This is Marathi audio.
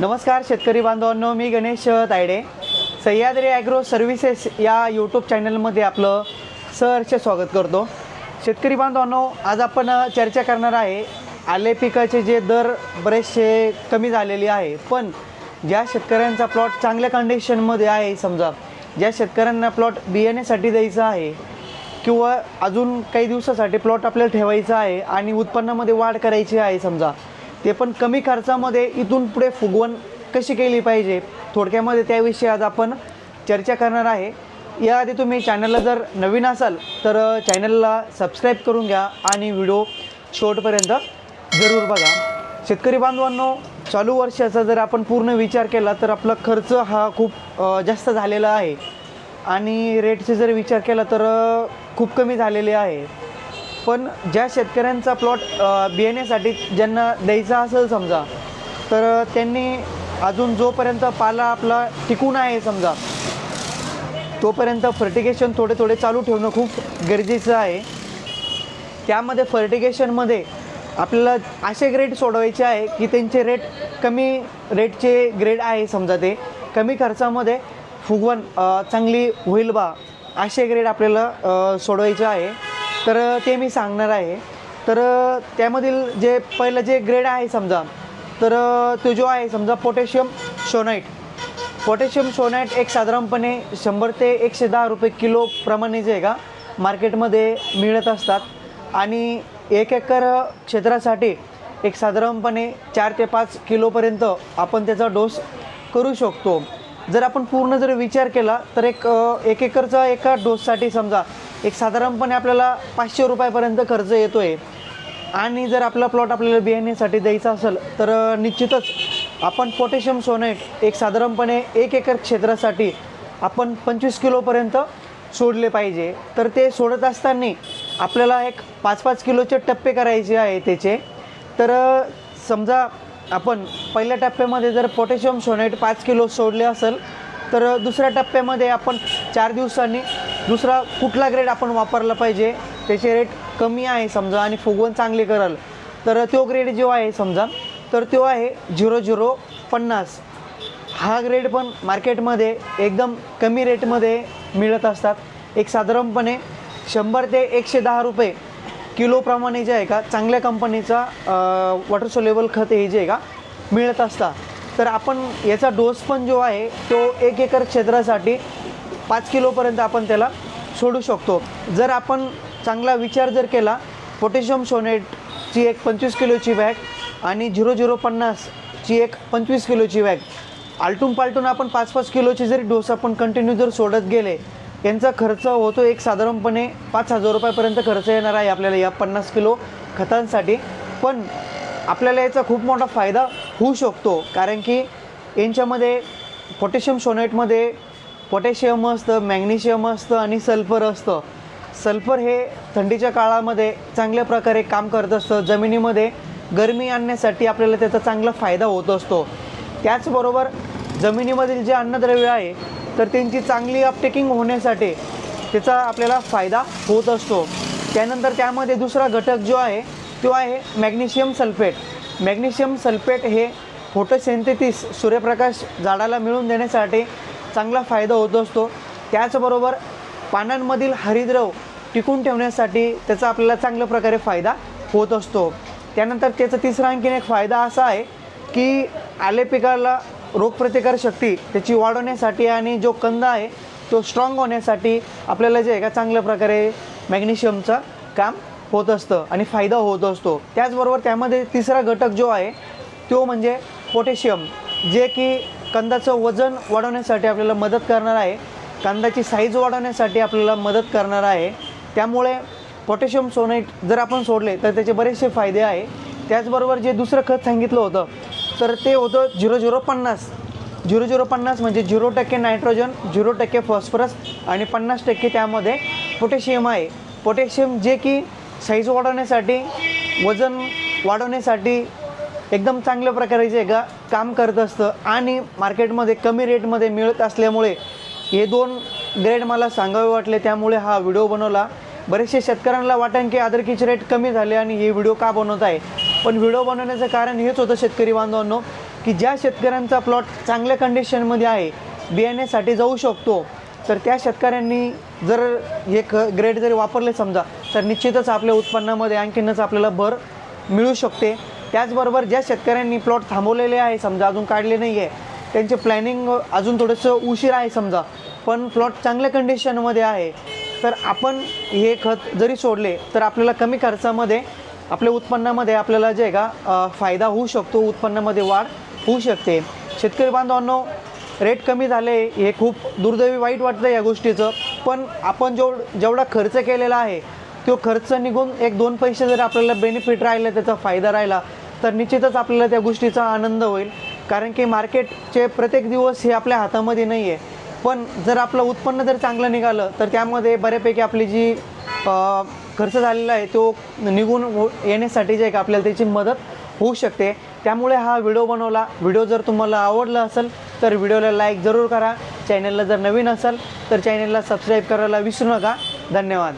नमस्कार शेतकरी बांधवांनो मी गणेश तायडे. सह्याद्री ॲग्रो सर्व्हिसेस या यूट्यूब चॅनलमध्ये आपलं सहर्ष स्वागत करतो. शेतकरी बांधवांनो आज आपण चर्चा करणार आहे आले पिकाचे जे दर बरेचसे कमी झालेले आहे पण ज्या शेतकऱ्यांचा प्लॉट चांगल्या कंडिशनमध्ये आहे समजा ज्या शेतकऱ्यांना प्लॉट बियाण्यासाठी द्यायचा आहे किंवा अजून काही दिवसासाठी प्लॉट आपल्याला ठेवायचा आहे आणि उत्पन्नामध्ये वाढ करायची आहे समजा ते पण कमी खर्चामध्ये इथून पुढे फुगवण कशी केली पाहिजे? थोडक्यामध्ये त्याविषयी आज आपण चर्चा करणार आहे. याआधी तुम्ही चॅनलला जर नवीन असाल तर चॅनलला सबस्क्राईब करून घ्या आणि व्हिडिओ शेवटपर्यंत जरूर बघा. शेतकरी बांधवांनो चालू वर्षाचा जर आपण पूर्ण विचार केला तर आपला खर्च हा खूप जास्त झालेला आहे. आणि रेटचे जर विचार केला तर खूप कमी झालेले आहे. पण ज्या शेतकऱ्यांचा प्लॉट बियाण्यासाठी ज्यांना द्यायचा असेल समजा तर त्यांनी अजून जोपर्यंत पाला आपला टिकून आहे समजा तोपर्यंत फर्टिगेशन थोडे थोडे चालू ठेवणं खूप गरजेचं आहे. त्यामध्ये फर्टिगेशनमध्ये आपल्याला असे ग्रेड सोडवायचे आहे की त्यांचे रेट कमी रेटचे ग्रेड आहे समजा ते. कमी खर्चामध्ये फुगवण चांगली होईल बा असे ग्रेड आपल्याला सोडवायचे आहे. तर ते मी सांगणार आहे. तर त्यामधील जे पहिलं जे ग्रेड आहे समजा तर तो जो आहे समजा पोटॅशियम शोनाईट पोटॅशियम शोनाईट एक साधारणपणे शंभर ते एकशे दहा रुपये किलो प्रमाणे जे आहे का मार्केटमध्ये मिळत असतात. आणि एक एकर क्षेत्रासाठी एक साधारणपणे चार ते पाच किलोपर्यंत आपण त्याचा डोस करू शकतो. जर आपण पूर्ण जर विचार केला तर एक एक एकरचा एका डोससाठी समजा एक साधारणपणे आपल्याला पाचशे रुपयापर्यंत खर्च येतो आहे आणि जर आपला प्लॉट आपल्याला बियाण्यासाठी द्यायचा असेल तर निश्चितच आपण पोटॅशियम सोनेट एक साधारणपणे एक एकर क्षेत्रासाठी आपण पंचवीस किलोपर्यंत सोडले पाहिजे. तर ते सोडत असताना आपल्याला एक पाच पाच किलोचे टप्पे करायचे आहे त्याचे. तर समजा आपण पहिल्या टप्प्यामध्ये जर पोटॅशियम सोनेट पाच किलो सोडले असेल तर दुसऱ्या टप्प्यामध्ये आपण चार दिवसांनी दुसरा कुठला ग्रेड आपण वापरला पाहिजे त्याचे रेट कमी आहे समजा आणि फुगवण चांगले कराल तर तो ग्रेड जो आहे समजा तर तो आहे झिरो झिरो पन्नास. हा ग्रेड पण मार्केटमध्ये एकदम कमी रेटमध्ये मिळत असतात. एक साधारणपणे शंभर ते एकशे दहा रुपये किलोप्रमाणे जे आहे का चांगल्या कंपनीचा वॉटर सोलेबल खत हे जे आहे का मिळत असतात. तर आपण याचा डोस पण जो आहे तो एक एकर क्षेत्रासाठी पाच किलोपर्यंत आपण त्याला सोडू शकतो. जर आपण चांगला विचार जर केला पोटॅशियम सोनेटची एक पंचवीस किलोची बॅग आणि झिरो झिरो पन्नासची एक पंचवीस किलोची बॅग आलटून पालटून आपण पाच पाच किलोची जरी डोस आपण कंटिन्यू जर सोडत गेले यांचा खर्च होतो एक साधारणपणे पाच हजार रुपयापर्यंत खर्च येणार आहे आपल्याला या पन्नास किलो खतांसाठी. पण आपल्याला याचा खूप मोठा फायदा होऊ शकतो कारण की यांच्यामध्ये पोटॅशियम सोनेटमध्ये पोटॅशियम असतं मॅग्नेशियम असतं आणि सल्फर असतं. सल्फर हे थंडीच्या काळामध्ये चांगल्या प्रकारे काम करत असतं. जमिनीमध्ये गरमी आणण्यासाठी आपल्याला त्याचा चांगला फायदा होत असतो. त्याचबरोबर जमिनीमधील जे अन्नद्रव्य आहे तर त्यांची चांगली अपटेकिंग होण्यासाठी त्याचा आपल्याला फायदा होत असतो. त्यानंतर त्यामध्ये दुसरा घटक जो आहे तो आहे मॅग्नेशियम सल्फेट. मॅग्नेशियम सल्फेट हे फोटोसेंथेटिस सूर्यप्रकाश झाडाला मिळवून देण्यासाठी चांगला फायदा होत असतो. त्याचबरोबर पानांमधील हरिद्रव टिकून ठेवण्यासाठी त्याचा आपल्याला चांगल्या प्रकारे फायदा होत असतो. त्यानंतर त्याचा तिसरा आणखीन एक फायदा असा आहे की आले पिकाला रोगप्रतिकार शक्ती त्याची वाढवण्यासाठी आणि जो कंद आहे तो स्ट्रॉंग होण्यासाठी आपल्याला जे आहे का चांगल्या प्रकारे मॅग्नेशियमचं काम होत असतं आणि फायदा होत असतो. त्याचबरोबर त्यामध्ये तिसरा घटक जो आहे तो म्हणजे पोटॅशियम जे की कंदाचं वजन वाढवण्यासाठी आपल्याला मदत करणार आहे. कांद्याची साईज वाढवण्यासाठी आपल्याला मदत करणार आहे. त्यामुळे पोटॅशियम सोनाईट जर आपण सोडले तर त्याचे बरेचसे फायदे आहे. त्याचबरोबर जे दुसरं खत सांगितलं होतं तर ते होतं झिरो झिरो पन्नास. झिरो झिरो पन्नास म्हणजे झिरो टक्के नायट्रोजन झिरो टक्के फॉस्फरस आणि पन्नास टक्के त्यामध्ये पोटॅशियम आहे. पोटॅशियम जे की साईज वाढवण्यासाठी वजन वाढवण्यासाठी एकदम चांगल्या प्रकारे जे का काम करत असतं आणि मार्केटमध्ये कमी रेटमध्ये मिळत असल्यामुळे हे दोन ग्रेड मला सांगावे वाटले. त्यामुळे हा व्हिडिओ बनवला. बरेचसे शेतकऱ्यांना वाटेन की अदरकीचे रेट कमी झाले आणि हे व्हिडिओ का बनवत आहे? पण व्हिडिओ बनवण्याचं कारण हेच होतं शेतकरी बांधवांनो की ज्या शेतकऱ्यांचा प्लॉट चांगल्या कंडिशनमध्ये आहे बियाण्यासाठी जाऊ शकतो. तर त्या शेतकऱ्यांनी जर हे ख ग्रेड जरी वापरले समजा तर निश्चितच आपल्या उत्पन्नामध्ये आणखीनच आपल्याला भर मिळू शकते. त्याचबरोबर ज्या शेतकऱ्यांनी प्लॉट थांबवलेले आहे समजा अजून काढले नाही आहे त्यांचे प्लॅनिंग अजून थोडंसं उशीर आहे समजा. पण प्लॉट चांगल्या कंडिशनमध्ये आहे. तर आपण हे खत जरी सोडले तर आपल्याला कमी खर्चामध्ये आपल्या उत्पन्नामध्ये आपल्याला जे आहे का फायदा होऊ शकतो. उत्पन्नामध्ये वाढ होऊ शकते. शेतकरी बांधवांनो रेट कमी झाले हे खूप दुर्दैवी वाईट वाटतं या गोष्टीचं. पण आपण जेव जेवढा खर्च केलेला आहे तो खर्च निघून एक दोन पैसे जर आपल्याला बेनिफिट राहिला त्याचा फायदा राहिला तर निश्चितच आपल्याला त्या गोष्टीचा आनंद होईल. कारण की मार्केटचे प्रत्येक दिवस हे आपल्या हातामध्ये नाही आहे पण जर आपलं उत्पन्न जर चांगलं निघालं तर त्यामध्ये बऱ्यापैकी आपली जी खर्च झालेला आहे तो निघून हो येण्यासाठी जे आहे का आपल्याला त्याची मदत होऊ शकते. त्यामुळे हा व्हिडिओ बनवला. व्हिडिओ जर तुम्हाला आवडला असेल तर व्हिडिओला लाईक जरूर करा. चॅनलला जर नवीन असेल तर चॅनलला सबस्क्राईब करायला विसरू नका. धन्यवाद.